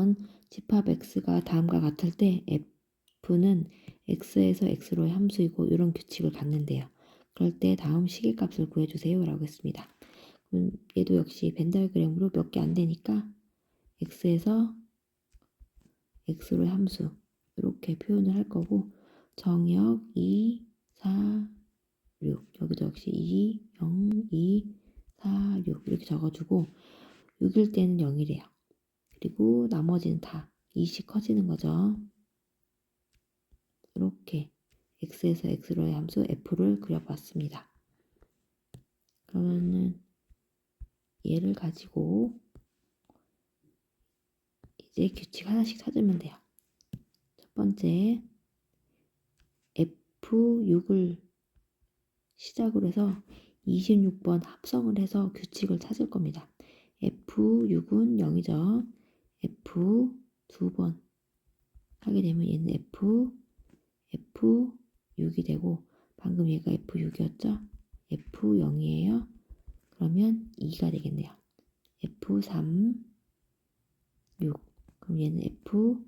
4번 집합 x가 다음과 같을 때 f는 x에서 x로의 함수이고 이런 규칙을 갖는데요. 그럴 때 다음 시계값을 구해주세요 라고 했습니다. 그럼 얘도 역시 벤 다이어그램으로 몇 개 안 되니까 x에서 x로의 함수 이렇게 표현을 할 거고 정역 2, 4, 6 여기도 역시 2, 0, 2, 4, 6 이렇게 적어주고 6일 때는 0이래요. 그리고 나머지는 다 2씩 커지는 거죠. 이렇게 x에서 x로의 함수 f를 그려봤습니다. 그러면은 얘를 가지고 이제 규칙 하나씩 찾으면 돼요. 첫 번째 F6을 시작으로 해서 26번 합성을 해서 규칙을 찾을 겁니다. F6은 0이죠. F 두 번 하게 되면 얘는 F, F6이 되고 방금 얘가 F6이었죠? F0이에요. 그러면 2가 되겠네요. F3, 6. 그럼 얘는 F,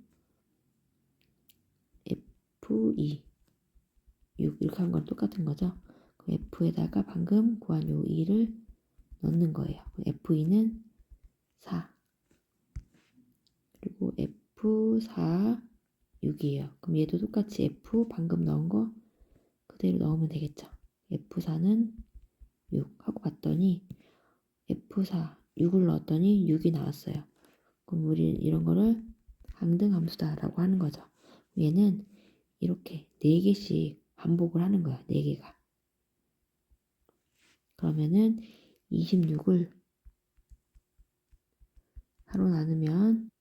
F2, 6 이렇게 한 건 똑같은 거죠. 그럼 F에다가 방금 구한 요 2를 넣는 거예요. F2는 4. 그리고 F4, 6이에요. 그럼 얘도 똑같이 F 방금 넣은 거 그대로 넣으면 되겠죠. F4는 6 하고 봤더니 F4, 6을 넣었더니 6이 나왔어요. 그럼 우리 이런 거를 항등함수다라고 하는 거죠. 얘는 이렇게 4개씩 반복을 하는 거야. 4개가. 그러면은 26을 4로 나누면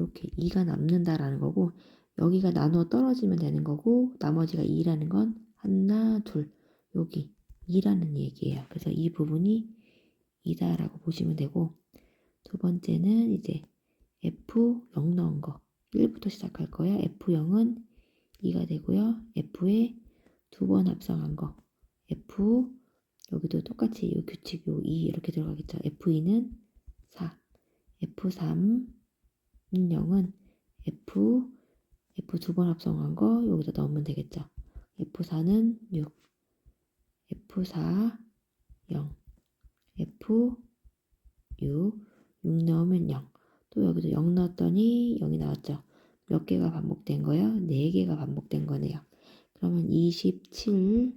이렇게 2가 남는다라는 거고 여기가 나누어 떨어지면 되는 거고 나머지가 2라는 건 하나, 둘 여기 2라는 얘기예요. 그래서 이 부분이 2다라고 보시면 되고 두 번째는 이제 F0 넣은 거 1부터 시작할 거예요. F0은 2가 되고요. F에 두 번 합성한 거 F 여기도 똑같이 이 규칙 요 2 이렇게 들어가겠죠. F2는 4 F3 0은 F F 두 번 합성한 거 여기다 넣으면 되겠죠. F4는 6 F4 0 F 6 6 넣으면 0 또 여기도 0 넣었더니 0이 나왔죠. 몇 개가 반복된 거예요? 4개가 반복된 거네요. 그러면 27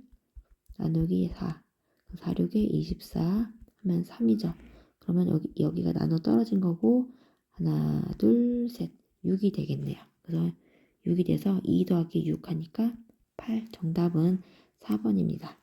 나누기 4 4, 6에 24 하면 3이죠. 그러면 여기, 여기가 나눠 떨어진 거고 하나, 둘, 셋 6이 되겠네요. 그래서 6이 돼서 2 더하기 6 하니까 8 정답은 4번입니다.